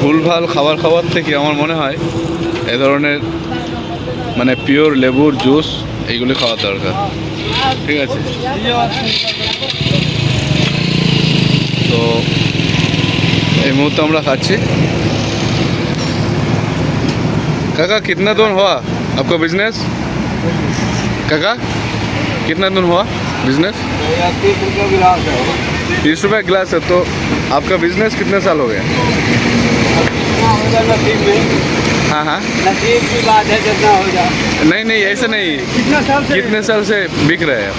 ভুলভাল খাবার খাওয়ার থেকে আমার মনে হয় এ ধরনের মানে পিওর লেবুর জুস এইগুলি খাওয়া দরকার। ঠিক আছে? তো এই মুহূর্তে আমরা খাচ্ছি। কাকা, কতনা দিন হওয়া? আপনার বিজনেস কাকা, কতনা দিন হওয়া? বিজনেস तीस रुपये गिलास है तीस रुपये गिलास है तो आपका बिजनेस कितने साल हो गया जितना हो जाए नसीब में हाँ हाँ नसीब की बात है जितना हो जाए नहीं नहीं ऐसा नहीं कितना साल कितने साल से बिक रहे हैं आप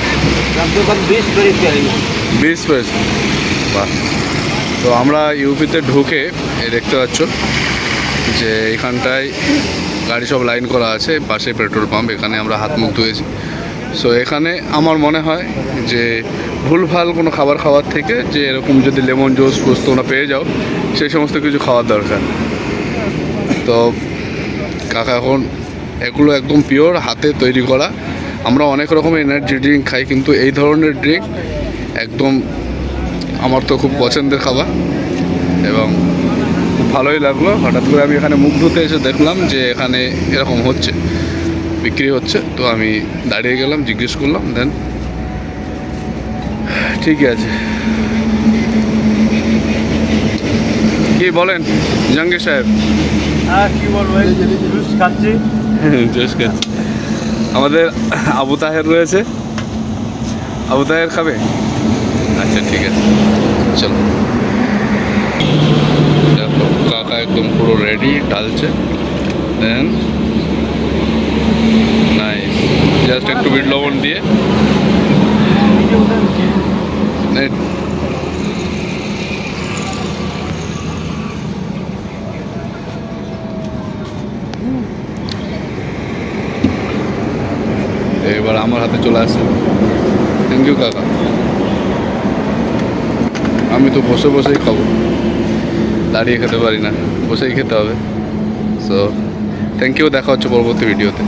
कम से कम बीस बरिस करेंगे বিশ পয়সা বাহ তো আমরা ইউপিতে ঢুকে এই দেখতে পাচ্ছ যে এখানটায় গাড়ি সব লাইন করা আছে পাশে পেট্রোল পাম্প এখানে আমরা হাত মুখ ধুয়েছি সো এখানে আমার মনে হয় যে ভুলভাল কোনো খাবার খাওয়ার থেকে যে এরকম যদি লেমন জুস ফুস তোমরা পেয়ে যাও, সেই সমস্ত কিছু খাওয়ার দরকার। তো কাকা এখন এগুলো একদম পিওর হাতে তৈরি করা। আমরা অনেক রকমের এনার্জি ড্রিঙ্ক খাই, কিন্তু এই ধরনের ড্রিঙ্ক একদম আমার তো খুব পছন্দের খাবার। এবং খুব ভালোই লাগল। হঠাৎ করে আমি এখানে মুখ ধুতে এসে দেখলাম যে এখানে এরকম হচ্ছে। বিক্রি হচ্ছে তো আমি দাঁড়িয়ে গেলাম জিজ্ঞেস করলাম দেন ঠিকই আছে। কি বলেন জাহাঙ্গীর সাহেব? হ্যাঁ কি বলব জুস খাচ্ছি। আমাদের আবু তাহের রয়েছে। আবু তাহের খাবে? আচ্ছা ঠিক আছে। চলো। কাকা একদম পুরো রেডি ডালছে দেন বিট লবণ দিয়ে। এবার আমার হাতে চলে আসছে থ্যাংক ইউ কাকা। আমি তো বসে বসেই খাব। দাঁড়িয়ে খেতে পারি না। বসেই খেতে হবে। সো থ্যাংক ইউ দেখা হচ্ছে পরবর্তী ভিডিওতে